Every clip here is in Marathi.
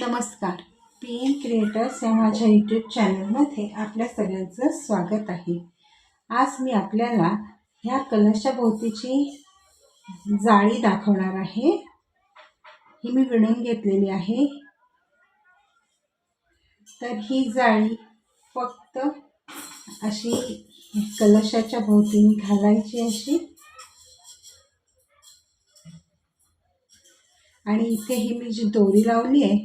नमस्कार. पी एम क्रिएटर्स या माझ्या यूट्यूब चॅनलमध्ये आपल्या सगळ्यांचं स्वागत आहे. आज मी आपल्याला ह्या कलशा भोवतीची जाळी दाखवणार आहे. ही मी विणून घेतलेली आहे. तर ही जाळी फक्त अशी कलशाच्या भोवतीने घालायची अशी. आणि इथे ही मी जी दोरी लावली आहे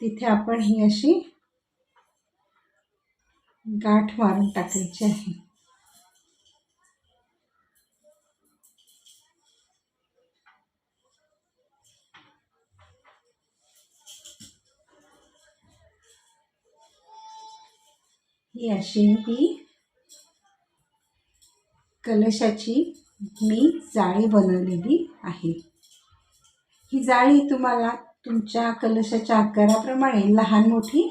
तिथे आपण ही अशी गाठ मारून टाकायची आहे. ही अशी ही कलशाची मी जाळी बनवलेली आहे. ही जाळी तुम्हाला तुमच्या कलशाच्या आकाराप्रमाणे लहान मोठी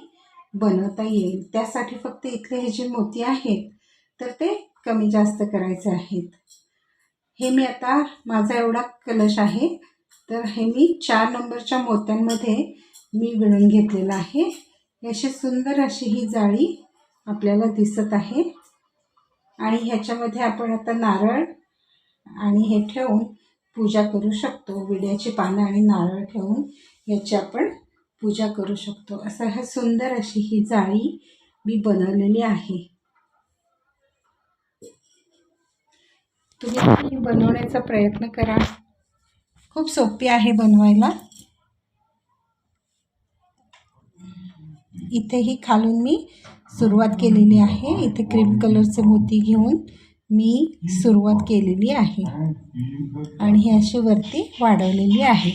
बनवता येईल. त्यासाठी फक्त इथले हे जे मोती आहेत तर ते कमी जास्त करायचे आहेत. हे मी आता माझा एवढा कलश आहे तर हे मी चार नंबरच्या मोत्यांमध्ये मी विणून घेतलेलं आहे. अशी सुंदर अशी ही जाळी आपल्याला दिसत आहे. आणि ह्याच्यामध्ये आपण आता नारळ आणि हे ठेवून पूजा करू शकतो. विड्याची पानं आणि नारळ ठेवून याची आपण पूजा करू शकतो. असं हा सुंदर अशी ही जाळी मी बनवलेली आहे. तुम्ही बनवण्याचा प्रयत्न करा. खूप सोपी आहे बनवायला. इथेही खालून मी सुरुवात केलेली आहे. इथे क्रीम कलरचे मोती घेऊन मी सुरुवात केलेली आहे. आणि ही अशी वरती वाढवलेली आहे.